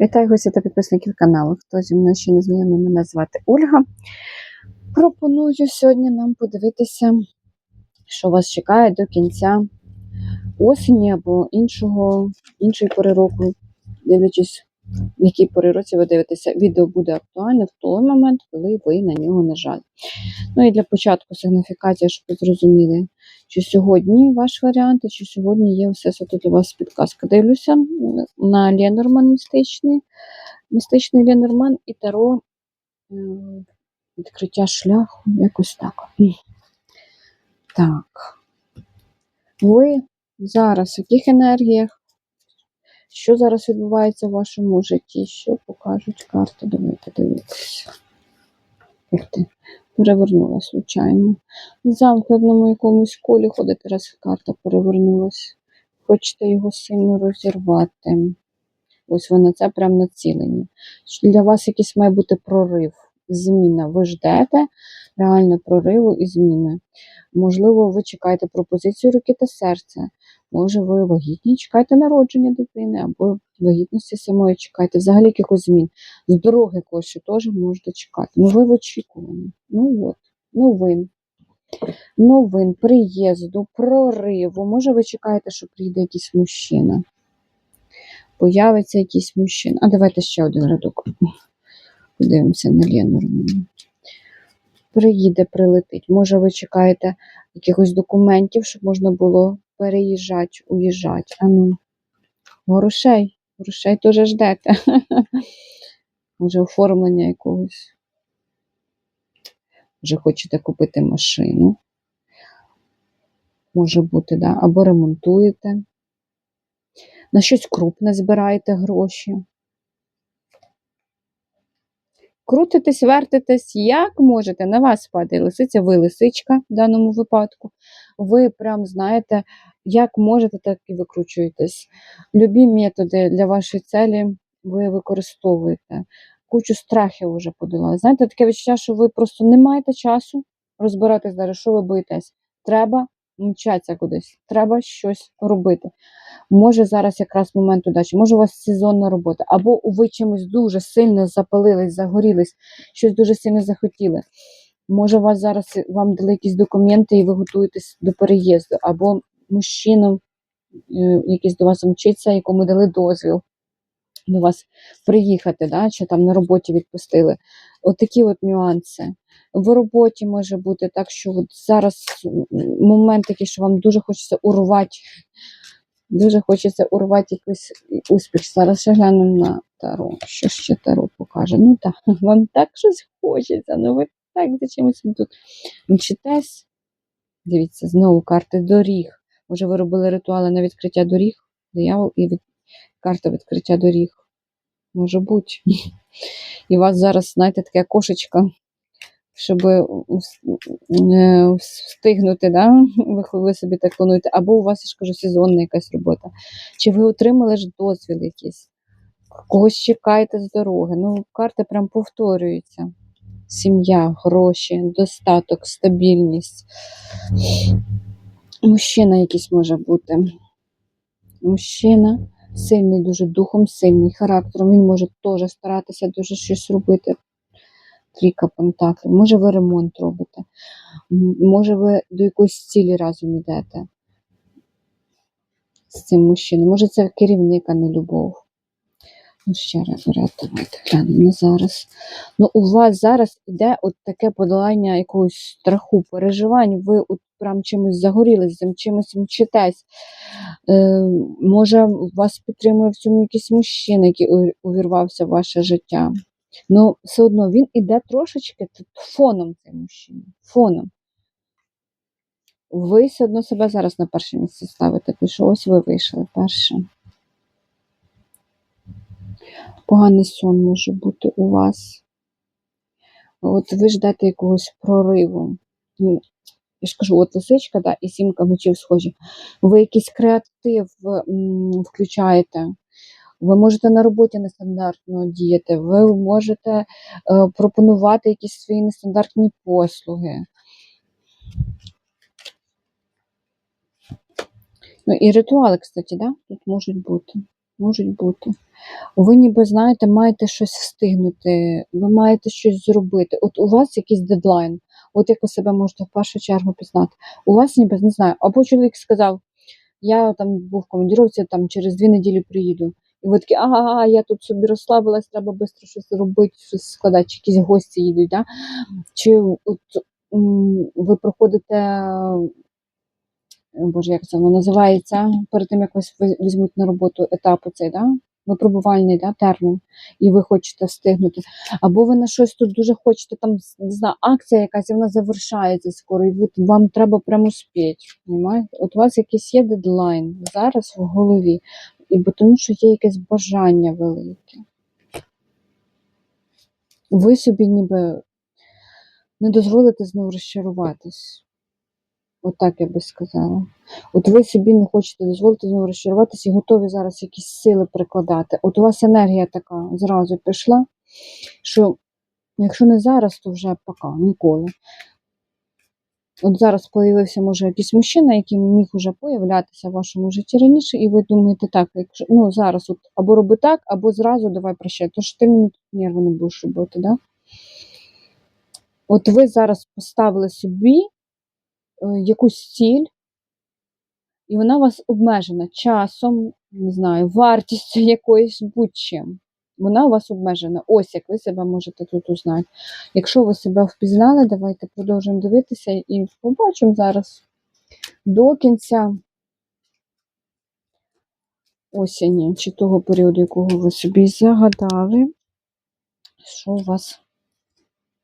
Вітаю гості та підписників каналу. Хто зі мною ще не знайомий, мене звати Ольга. Пропоную сьогодні нам подивитися, що вас чекає до кінця осені або іншого, іншої пори року, дивлячись, в якій пори році ви дивитеся. Відео буде актуальне в той момент, коли ви на нього нажали. Ну і для початку сигніфікація, щоб ви зрозуміли, чи сьогодні ваш варіант, і чи сьогодні є все суто для вас підказка. Дивлюся на Ленорман містичний, містичний Ленорман і Таро е, відкриття шляху, якось так. Так. Ви зараз в яких енергіях? Що зараз відбувається в вашому житті? Що покажуть карти? Давайте дивитися. Ти, перевернула, случайно. В замкненому якомусь колі ходить, раз карта перевернулась. Хочете його сильно розірвати. Ось ви на це прям націлені. Для вас якийсь має бути прорив, зміна. Ви ждете реально прориву і зміни. Можливо, ви чекаєте пропозицію руки та серця. Може, ви вагітні, чекаєте народження дитини, або вагітності самої чекаєте, взагалі якихось змін. З дороги когось теж можете чекати. Ну, ви в очікуванні. Ну от, новин. Новин, приїзду, прориву. Може, ви чекаєте, що прийде якийсь мужчина. Появиться якийсь мужчина. А давайте ще один рядок. Подивимося на Лену Приїде, прилетить. Може, ви чекаєте якихось документів, щоб можна було переїжджати, уїжджати. А ну, грошей. Грошей теж ждете. Може, оформлення якогось. Може, хочете купити машину. Може бути, да? або ремонтуєте. На щось крупне збираєте гроші. Крутитесь, вертитесь, як можете. На вас падає лисиця, ви лисичка в даному випадку. Ви прям знаєте, як можете, так і викручуєтесь. Любі методи для вашої целі ви використовуєте. Кучу страхів вже подолали. Знаєте, таке відчуття, що ви просто не маєте часу розбиратись зараз, що ви боїтесь. Треба мчатися кудись, треба щось робити. Може зараз якраз момент удачі, може у вас сезонна робота, або ви чимось дуже сильно запалились, загорілись, щось дуже сильно захотіли. Може, у вас зараз вам дали якісь документи і ви готуєтесь до переїзду, або мужчина, е, якийсь до вас мчиться, якому дали дозвіл до вас приїхати, да, чи там на роботі відпустили. От такі от нюанси. В роботі може бути так, що от зараз момент такий, що вам дуже хочеться урвати, дуже хочеться урвати якийсь успіх. Зараз ще глянемо на Таро. Що ще Таро покаже? Ну так, вам так щось хочеться, ну ви так за чимось тут мчитесь. Дивіться, знову карти доріг. Може, ви робили ритуали на відкриття доріг, диявол і від... карта відкриття доріг. Може бути. І у вас зараз, знаєте, таке кошечко, щоб встигнути, да? ви, собі так плануєте. Або у вас, я ж кажу, сезонна якась робота. Чи ви отримали ж дозвіл якийсь? Когось чекаєте з дороги. Ну, карти прям повторюються. Сім'я, гроші, достаток, стабільність. Мужчина якийсь може бути. Мужчина сильний, дуже духом, сильний характером. Він може теж старатися дуже щось робити. Трійка пентаклів. Може, ви ремонт робите. Може, ви до якоїсь цілі разом йдете з цим мужчиною. Може, це керівника не любов. Ну, ще раз, давайте глянемо зараз. Ну, у вас зараз іде от таке подолання якогось страху, переживань. Ви от прям чимось загорілись, чимось мчитесь. Е, може, вас підтримує в цьому якийсь мужчина, який увірвався в ваше життя. Ну, все одно він іде трошечки тут фоном цей мужчина. Фоном. Ви все одно себе зараз на перше місце ставите. Тому що ось ви вийшли перше. Поганий сон може бути у вас. От ви ждете якогось прориву. Ну, я ж кажу, от лисичка, да, і сімка мечів схожі. Ви якийсь креатив включаєте. Ви можете на роботі нестандартно діяти, ви можете е, пропонувати якісь свої нестандартні послуги. Ну і ритуали, кстати, да, тут можуть бути. Можуть бути. Ви ніби знаєте, маєте щось встигнути, ви маєте щось зробити. От у вас якийсь дедлайн. От як ви себе можете в першу чергу пізнати. У вас ніби не знаю, або чоловік сказав, я там був в командіровці, там через дві неділі приїду. І ви такі, ага, я тут собі розслабилась, треба швидко щось робити, щось складати, чи якісь гості їдуть. Да? Чи от, ви проходите, боже, як це воно називається, перед тим, як вас візьмуть на роботу етапу цей, да? Випробувальний да, термін, і ви хочете встигнути. Або ви на щось тут дуже хочете, там, не знаю, акція якась, і вона завершається скоро, і ви, вам треба прямо. Понімаєте? От у вас якийсь є дедлайн зараз в голові, і бо тому що є якесь бажання велике. Ви собі ніби не дозволите знову розчаруватись. От я би сказала. От ви собі не хочете дозволити знову розчаруватись і готові зараз якісь сили прикладати. От у вас енергія така зразу пішла, що якщо не зараз, то вже пока, ніколи. От зараз появився, може, якийсь мужчина, який міг уже появлятися в вашому житті раніше, і ви думаєте, так, якщо ну зараз от або роби так, або зразу давай прощай, то що ти мені тут нерви не будеш робити, да? От ви зараз поставили собі якусь ціль, і вона у вас обмежена часом, не знаю, вартістю якоюсь будь-чим. Вона у вас обмежена. Ось як ви себе можете тут узнати. Якщо ви себе впізнали, давайте продовжуємо дивитися і побачимо зараз до кінця осені чи того періоду, якого ви собі загадали, що у вас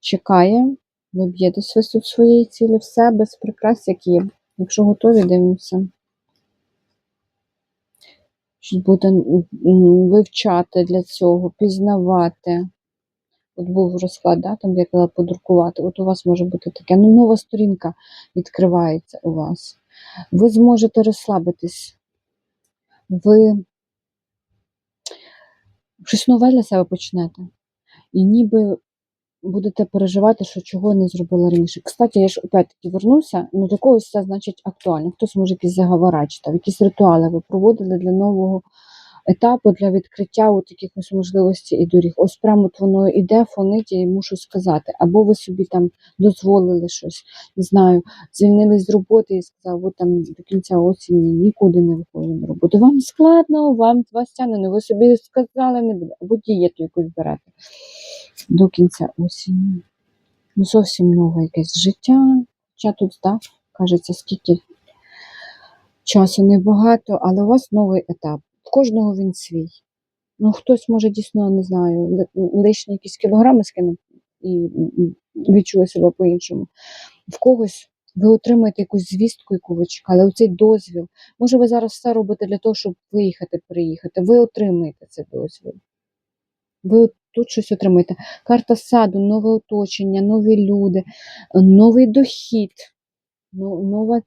чекає. Ви б'єтесь ви в своєї цілі, все без прикрас, як є. Якщо готові, дивимося. Щось буде вивчати для цього, пізнавати. От був розклад, да, там, я казала подрукувати. От у вас може бути таке. Ну, нова сторінка відкривається у вас. Ви зможете розслабитись. Ви щось нове для себе почнете. І ніби будете переживати, що чого не зробила раніше. Кстати, я ж опять-таки вернуся, ну для когось це значить актуально. Хтось може якісь заговора читав, якісь ритуали ви проводили для нового етапу, для відкриття от якихось можливостей і доріг. Ось прямо от воно іде, фонить і мушу сказати. Або ви собі там дозволили щось, не знаю, звільнились з роботи і сказав, от там до кінця осені нікуди не виходили на роботу. Вам складно, вам вас тягне, ви собі сказали, не буде, або дієту якусь берете до кінця осені. Ну, зовсім нове якесь життя. Хоча тут, так, кажеться, скільки часу небагато, але у вас новий етап. Кожного він свій. Ну, хтось може дійсно, не знаю, лишні якісь кілограми скинув і відчує себе по-іншому. В когось ви отримаєте якусь звістку, яку ви чекали, оцей дозвіл. Може, ви зараз все робите для того, щоб виїхати, приїхати. Ви отримаєте цей дозвіл. Ви тут щось отримаєте. Карта саду, нове оточення, нові люди, новий дохід, нова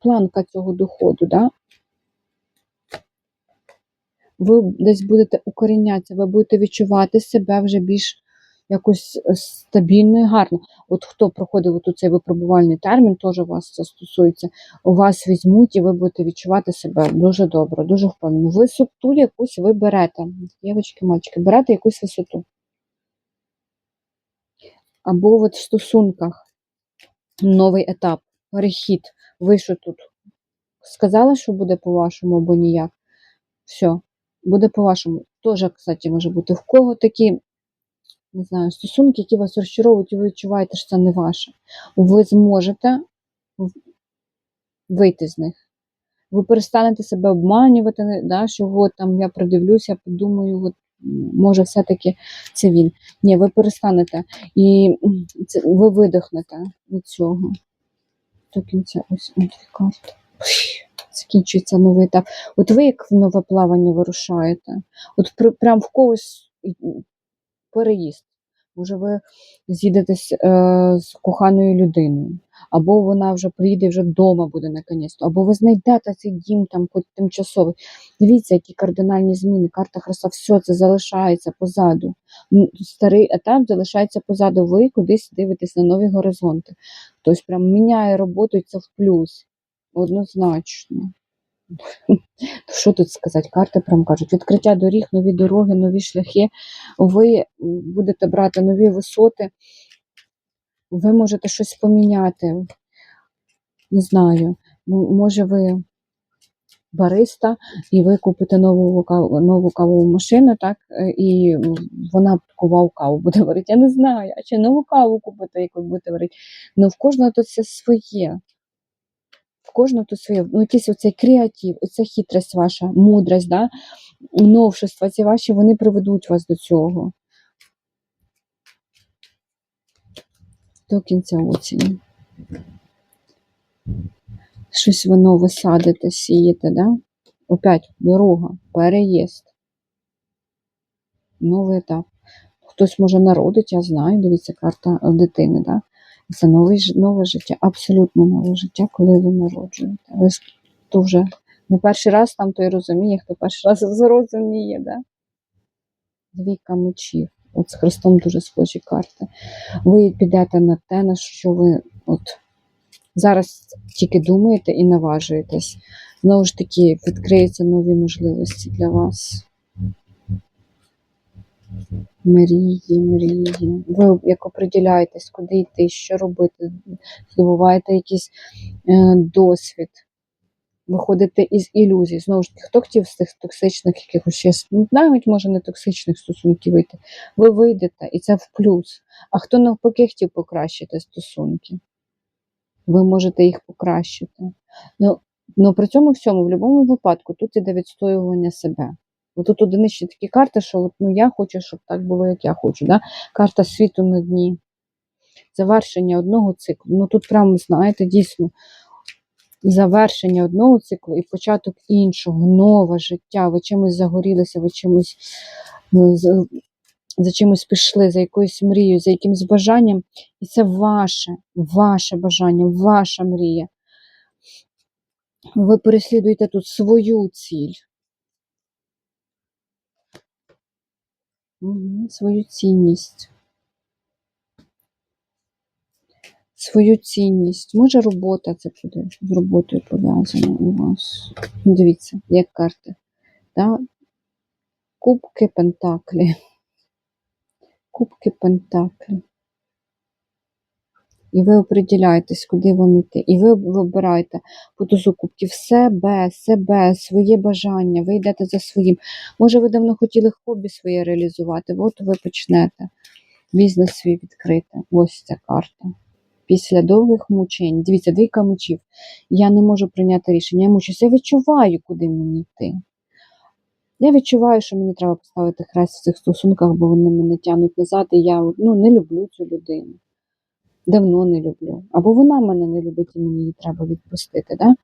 планка цього доходу. Да? Ви десь будете укорінятися, ви будете відчувати себе вже більш якось е, стабільно і гарно. От хто проходив от цей випробувальний термін, теж вас це стосується, у вас візьмуть і ви будете відчувати себе дуже добре, дуже впевнено. Висоту якусь ви берете. Дівчатки, мальчики, берете якусь висоту. Або от в стосунках новий етап, перехід. Ви що тут? Сказали, що буде по-вашому, або ніяк. Все, буде по-вашому. Теж, кстати, може бути. В кого такі, не знаю, стосунки, які вас розчаровують, і ви відчуваєте, що це не ваше. Ви зможете вийти з них. Ви перестанете себе обманювати, да, що от там я придивлюся, подумаю, от, може, все-таки це він. Ні, ви перестанете. І це, ви видихнете від цього. До кінця ось карти. Закінчується новий етап. От ви як в нове плавання вирушаєте. От при, прям в когось переїзд. Може, ви з'їдетесь е, з коханою людиною, або вона вже приїде вже вдома буде наконець, або ви знайдете цей дім там хоч тимчасовий. Дивіться, які кардинальні зміни. Карта Христа, все це залишається позаду. Старий етап залишається позаду. Ви кудись дивитесь на нові горизонти. Хтось прям міняє роботу і це в плюс. Однозначно. Що тут сказати? Карти прям кажуть, відкриття доріг, нові дороги, нові шляхи. Ви будете брати нові висоти, ви можете щось поміняти. Не знаю, може ви бариста, і ви купите нову, кав- нову кавову машину, так, е, і вона таку каву буде варити. Я не знаю, а чи нову каву купите, яку будете варити. Ну, в кожного тут це своє. В кожного тут своє. Ну, якийсь оцей креатив, оця хитрость ваша, мудрость, да? новшества ці ваші, вони приведуть вас до цього. До кінця осені. Щось ви нове садите, сієте, да? Опять дорога, переїзд. Новий етап. Хтось може народить, я знаю, дивіться, карта е, дитини, да? Це новий, ж- нове життя, абсолютно нове життя, коли ви народжуєте. Ви то вже не перший раз там той розуміє, хто перший раз зрозуміє, да? Двійка мечів. От з Христом дуже схожі карти. Ви підете на те, на що ви от зараз тільки думаєте і наважуєтесь. Знову ж таки, відкриються нові можливості для вас. Мрії, мрії. Ви як оприділяєтесь, куди йти, що робити, здобуваєте якийсь е, досвід, виходите із ілюзій. Знову ж таки, хто хотів з тих токсичних якихось ну, навіть може не токсичних стосунків вийти. Ви вийдете, і це в плюс. А хто навпаки хотів покращити стосунки, ви можете їх покращити. Ну, ну при цьому всьому, в будь-якому випадку, тут іде відстоювання себе. Бо тут одиничні такі карти, що от, ну, я хочу, щоб так було, як я хочу. Да? Карта світу на дні. Завершення одного циклу. Ну тут прямо, знаєте, дійсно завершення одного циклу і початок іншого, нове життя. Ви чимось загорілися, ви чимось ну, з- за чимось пішли, за якоюсь мрією, за якимось бажанням. І це ваше, ваше бажання, ваша мрія. Ви переслідуєте тут свою ціль. Свою цінність. Свою цінність. Може, робота це буде з роботою пов'язана у вас. Ну, Дивіться, як карти. Да? Кубки Пентаклі. Кубки Пентаклі. І ви оприділяєтесь, куди вам йти. І ви вибираєте по тузу себе, себе, своє бажання. Ви йдете за своїм. Може, ви давно хотіли хобі своє реалізувати, от ви почнете бізнес свій відкрити. Ось ця карта. Після довгих мучень. Дивіться, двійка мечів. Я не можу прийняти рішення. Я мучуся. Я відчуваю, куди мені йти. Я відчуваю, що мені треба поставити хрест в цих стосунках, бо вони мене тягнуть назад, і я ну, не люблю цю людину. Давно не люблю. Або вона мене не любить, і мені її треба відпустити. Да?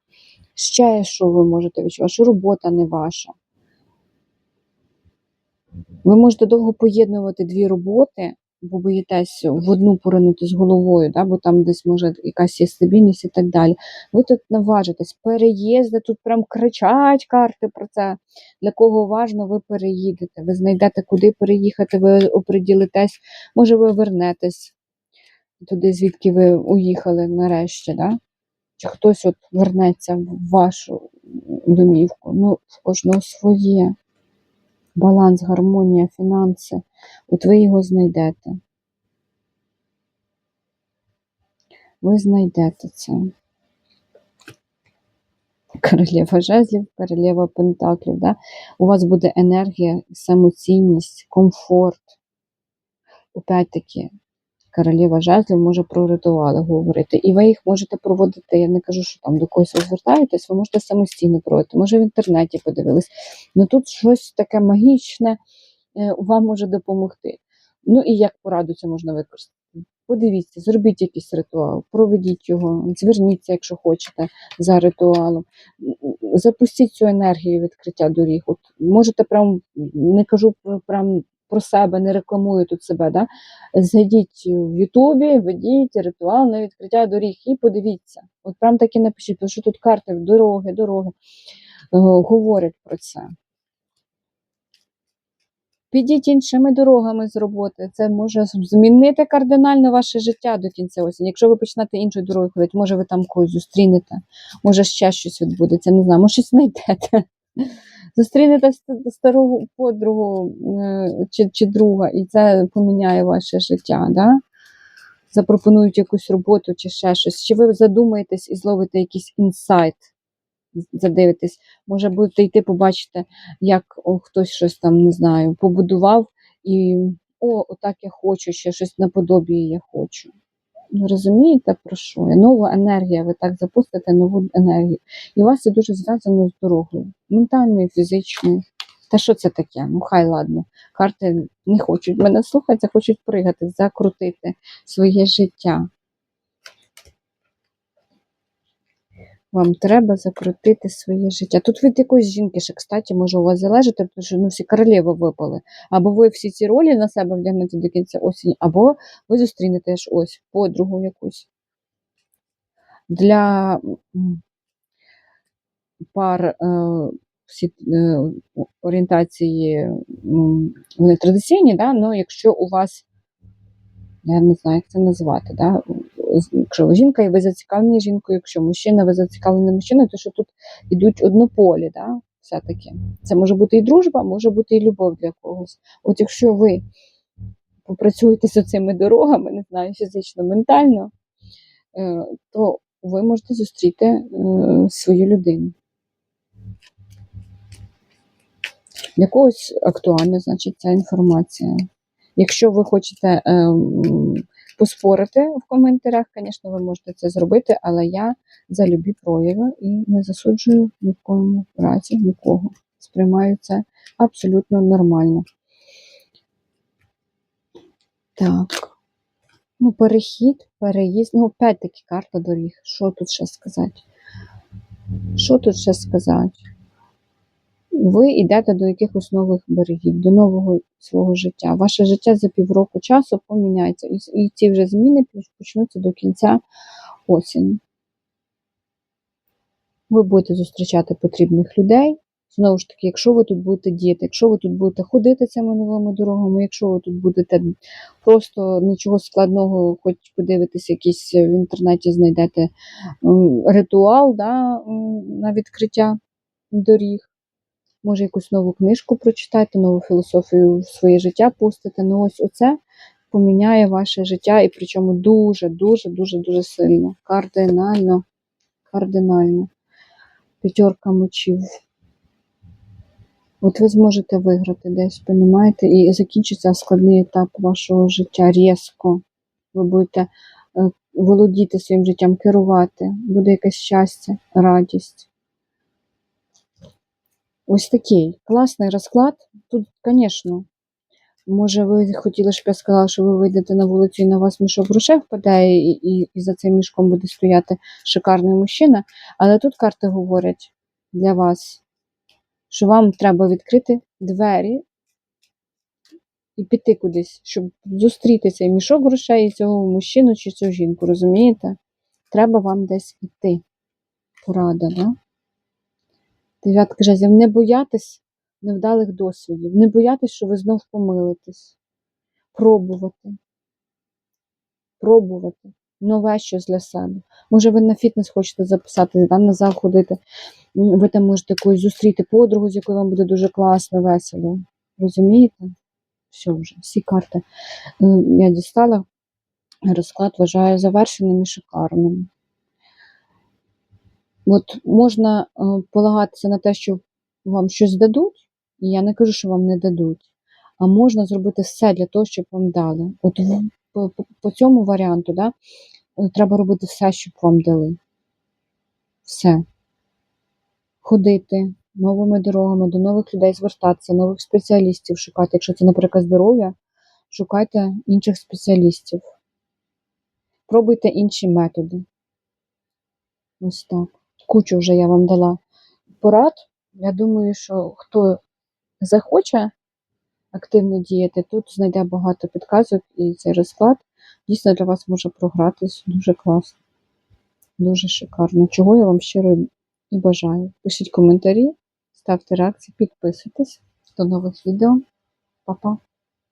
Ще що ви можете відчувати, що робота не ваша. Ви можете довго поєднувати дві роботи, бо боїтесь в одну поринути з головою, да? бо там десь може якась є стабільність і так далі. Ви тут наважитесь, переїзди, тут прям кричать карти про це. Для кого важно, ви переїдете, ви знайдете, куди переїхати, ви оприділитесь, може, ви вернетесь туди, звідки ви уїхали нарешті, да? чи хтось от вернеться в вашу домівку. Ну, в кожного своє. Баланс, гармонія, фінанси. От ви його знайдете. Ви знайдете це. Королева жезлів, королева пентаклів. Да? У вас буде енергія, самоцінність, комфорт. Опять-таки, королева жезлів може про ритуали говорити. І ви їх можете проводити. Я не кажу, що там до когось ви звертаєтесь, ви можете самостійно проводити, може в інтернеті подивились. Ну тут щось таке магічне е, вам може допомогти. Ну і як пораду це можна використати? Подивіться, зробіть якийсь ритуал, проведіть його, зверніться, якщо хочете, за ритуалом. Запустіть цю енергію відкриття доріг. От можете прям, не кажу прям про себе, не рекламую тут себе. Да? Зайдіть в Ютубі, введіть ритуал на відкриття доріг і подивіться. От прям так і напишіть, тому що тут карти дороги, дороги е, говорять про це. Підіть іншими дорогами з роботи. Це може змінити кардинально ваше життя до кінця осені. Якщо ви почнете іншою дорогою ходити, може ви там когось зустрінете, може ще щось відбудеться, не знаю, може щось знайдете. Зустрінете ст- стару подругу е, чи, чи друга, і це поміняє ваше життя. Да? Запропонують якусь роботу чи ще щось. Чи ви задумаєтесь і зловите якийсь інсайт, задивитесь, може будете йти, побачите, як о, хтось щось там, не знаю, побудував і о, отак я хочу, ще щось наподобі я хочу. Ну, розумієте, про що я? Нова енергія, ви так запустите нову енергію. І у вас це дуже зв'язано з дорогою, ментальною, фізичною. Та що це таке? Ну, хай ладно. Карти не хочуть мене слухати, хочуть пригати, закрутити своє життя. Вам треба закрутити своє життя. Тут від якоїсь жінки, ще, кстати, може у вас залежати, тому що ну, всі королеви випали. Або ви всі ці ролі на себе вдягнете до кінця осені, або ви зустрінете ж ось подругу якусь. Для пар е, всі е, орієнтації вони традиційні, да? але якщо у вас, я не знаю, як це назвати, да? Якщо ви жінка і ви зацікавлені жінкою, якщо мужчина, ви зацікавлені мужчиною, то що тут йдуть однополі, да? все-таки. Це може бути і дружба, може бути і любов для когось. От якщо ви попрацюєте з цими дорогами, не знаю, фізично, ментально, е, то ви можете зустріти е, свою людину. Для когось актуальна, значить, ця інформація. Якщо ви хочете ем, поспорити в коментарях, звісно, ви можете це зробити, але я за любі прояви і не засуджую ні в кому разі нікого. Сприймаю це абсолютно нормально. Так. Ну, перехід, переїзд. Ну, опять-таки карта доріг. Що тут ще сказати? Що тут ще сказати? Ви йдете до якихось нових берегів, до нового свого життя. Ваше життя за півроку часу поміняється. І, ці вже зміни почнуться до кінця осені. Ви будете зустрічати потрібних людей. Знову ж таки, якщо ви тут будете діяти, якщо ви тут будете ходити цими новими дорогами, якщо ви тут будете просто нічого складного, хоч подивитися, якийсь в інтернеті знайдете ритуал да, на відкриття доріг. Може, якусь нову книжку прочитати, нову філософію в своє життя пустити. Ну, ось оце поміняє ваше життя, і причому дуже, дуже, дуже, сильно. Кардинально, кардинально. П'ятерка мечів. От ви зможете виграти десь, понімаєте, і закінчиться складний етап вашого життя різко. Ви будете е, володіти своїм життям, керувати, буде якесь щастя, радість. Ось такий класний розклад. Тут, звісно, може, ви хотіли, щоб я сказала, що ви вийдете на вулицю і на вас мішок грошей впаде, і, і, і за цим мішком буде стояти шикарний мужчина. Але тут карти говорять для вас, що вам треба відкрити двері і піти кудись, щоб зустріти цей мішок грошей і цього мужчину чи цю жінку, розумієте? Треба вам десь іти. Порада, да? Дев'ятка жезлів. Не боятись невдалих досвідів, не боятись, що ви знов помилитесь. Пробувати. Пробувати. Нове щось для себе. Може, ви на фітнес хочете записатись, да, на зал ходити. Ви там можете когось зустріти подругу, з якою вам буде дуже класно, весело. Розумієте? Все вже, всі карти. Я дістала. Розклад вважаю завершеним і шикарним. От можна е, полагатися на те, що вам щось дадуть, і я не кажу, що вам не дадуть, а можна зробити все для того, щоб вам дали. От по, по, цьому варіанту, да, е, треба робити все, щоб вам дали. Все. Ходити новими дорогами, до нових людей звертатися, нових спеціалістів шукати. Якщо це, наприклад, здоров'я, шукайте інших спеціалістів. Пробуйте інші методи. Ось так. Кучу вже я вам дала порад. Я думаю, що хто захоче активно діяти, тут знайде багато підказок і цей розклад дійсно для вас може програтись дуже класно, дуже шикарно. Чого я вам щиро і бажаю. Пишіть коментарі, ставте реакції, підписуйтесь. До нових відео. Па-па.